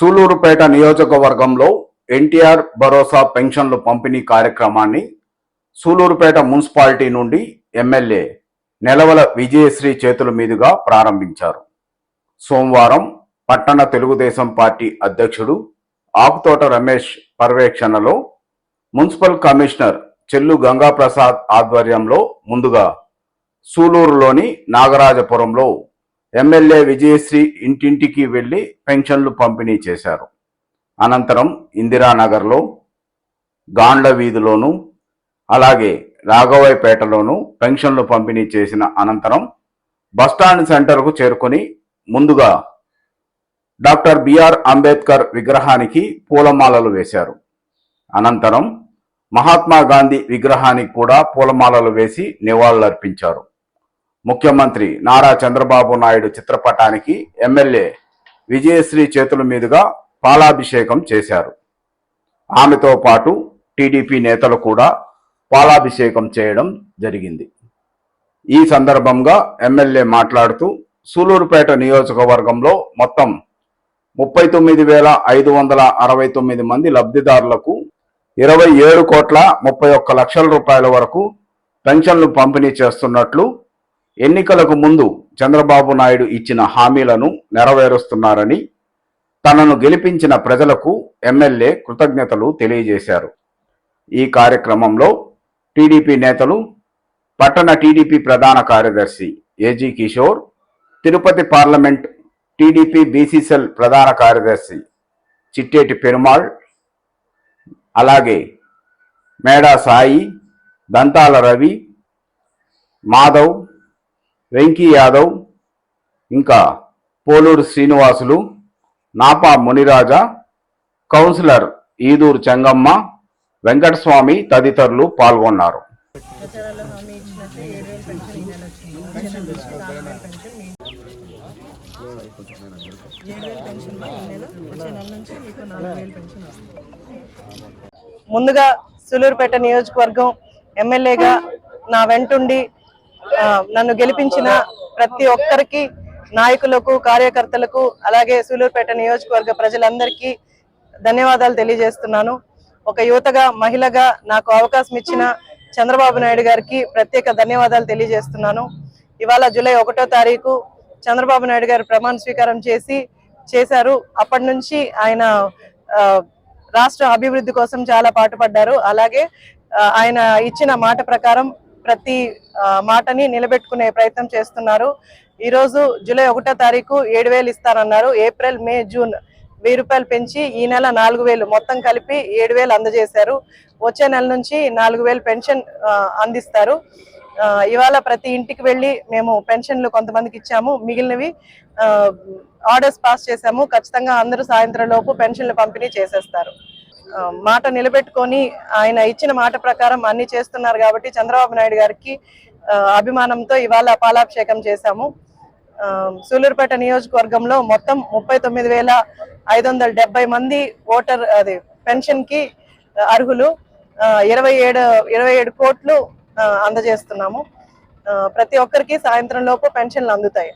సూలూరుపేట నియోజకవర్గంలో ఎన్టీఆర్ భరోసా పెన్షన్లు పంపిణీ కార్యక్రమాన్ని సూలూరుపేట మున్సిపాలిటీ నుండి ఎమ్మెల్యే నెలవల విజయశ్రీ చేతుల మీదుగా ప్రారంభించారు. సోమవారం పట్టణ తెలుగుదేశం పార్టీ అధ్యక్షుడు ఆకుతోట రమేష్ పర్యవేక్షణలో మున్సిపల్ కమిషనర్ చెల్లు గంగాప్రసాద్ ఆధ్వర్యంలో ముందుగా సూలూరులోని నాగరాజపురంలో ఎమ్మెల్యే విజయశ్రీ ఇంటింటికి వెళ్ళి పెన్షన్లు పంపిణీ చేశారు. అనంతరం ఇందిరానగర్లో గాండ్ల వీధిలోను అలాగే రాఘవయ్యపేటలోను పెన్షన్లు పంపిణీ చేసిన అనంతరం బస్టాండ్ సెంటర్కు చేరుకొని ముందుగా డాక్టర్ బిఆర్ అంబేద్కర్ విగ్రహానికి పూలమాలలు వేశారు. అనంతరం మహాత్మా గాంధీ విగ్రహానికి కూడా పూలమాలలు వేసి నివాళులర్పించారు. ముఖ్యమంత్రి నారా చంద్రబాబు నాయుడు చిత్రపటానికి ఎమ్మెల్యే విజయశ్రీ చేతుల మీదుగా పాలాభిషేకం చేశారు. ఆమెతో పాటు టీడీపీ నేతలు కూడా పాలాభిషేకం చేయడం జరిగింది. ఈ సందర్భంగా ఎమ్మెల్యే మాట్లాడుతూ సూలూరుపేట నియోజకవర్గంలో మొత్తం ముప్పై తొమ్మిది వేల ఐదు వందల అరవై తొమ్మిది మంది లబ్ధిదారులకు ఇరవై ఏడు కోట్ల ముప్పై ఒక్క లక్షల రూపాయల వరకు పెన్షన్లు పంపిణీ చేస్తున్నట్లు ఎన్నికలకు ముందు చంద్రబాబు నాయుడు ఇచ్చిన హామీలను నెరవేరుస్తున్నారని తనను గెలిపించిన ప్రజలకు ఎమ్మెల్యే కృతజ్ఞతలు తెలియజేశారు. ఈ కార్యక్రమంలో టీడీపీ నేతలు పట్టణ టీడీపీ ప్రధాన కార్యదర్శి AG Kishore Tirupati parliament TDP BC cell ప్రధాన కార్యదర్శి చిట్టేటి పెరుమాళ్ అలాగే మేడా సాయి దంతాల రవి మాధవ్ వెంకీ యాదవ్ ఇంకా పోలూరు శ్రీనివాసులు నాపా మునిరాజా కౌన్సిలర్ ఈదూరు చెంగమ్మ వెంకటస్వామి తదితరులు పాల్గొన్నారు. ముందుగా సులూరుపేట నియోజకవర్గం ఎమ్మెల్యేగా నా వెంటుండి నన్ను గెలిపించిన ప్రతి ఒక్కరికి నాయకులకు కార్యకర్తలకు అలాగే సూలూరుపేట నియోజకవర్గ ప్రజలందరికీ ధన్యవాదాలు తెలియజేస్తున్నాను. ఒక యువతగా మహిళగా నాకు అవకాశం ఇచ్చిన చంద్రబాబు నాయుడు గారికి ప్రత్యేక ధన్యవాదాలు తెలియజేస్తున్నాను. ఇవాళ జూలై ఒకటో తారీఖు చంద్రబాబు నాయుడు గారు ప్రమాణ స్వీకారం చేసి చేశారు. అప్పటి నుంచి ఆయన రాష్ట్ర అభివృద్ధి కోసం చాలా పాటుపడ్డారు. అలాగే ఆ, ఆయన ఇచ్చిన మాట ప్రకారం ప్రతి మాటని నిలబెట్టుకునే ప్రయత్నం చేస్తున్నారు. ఈరోజు జూలై ఒకటో తారీఖు ఏడు వేలు ఇస్తారన్నారు ఏప్రిల్ మే జూన్ వెయ్యి రూపాయలు పెంచి ఈ నెల నాలుగు వేలు మొత్తం కలిపి ఏడు వేలు అందజేశారు. వచ్చే నెల నుంచి నాలుగు వేలు పెన్షన్ అందిస్తారు. ఇవాళ ప్రతి ఇంటికి వెళ్ళి మేము పెన్షన్లు కొంతమందికి ఇచ్చాము. మిగిలినవి ఆర్డర్స్ పాస్ చేశాము. ఖచ్చితంగా అందరూ సాయంత్రం లోపు పెన్షన్లు పంపిణీ చేసేస్తారు. మాట నిలబెట్టుకొని ఆయన ఇచ్చిన మాట ప్రకారం అన్ని చేస్తున్నారు కాబట్టి చంద్రబాబు నాయుడు గారికి అభిమానంతో ఇవాళ పాలాభిషేకం చేశాము. ఆ, సూలూరుపేట నియోజకవర్గంలో మొత్తం ముప్పై తొమ్మిది వేల ఐదు వందల డెబ్బై మంది ఓటర్ అది పెన్షన్కి అర్హులు. ఇరవై ఏడు ఇరవై ఏడు కోట్లు అందజేస్తున్నాము. ప్రతి ఒక్కరికి సాయంత్రం లోపు పెన్షన్లు అందుతాయి.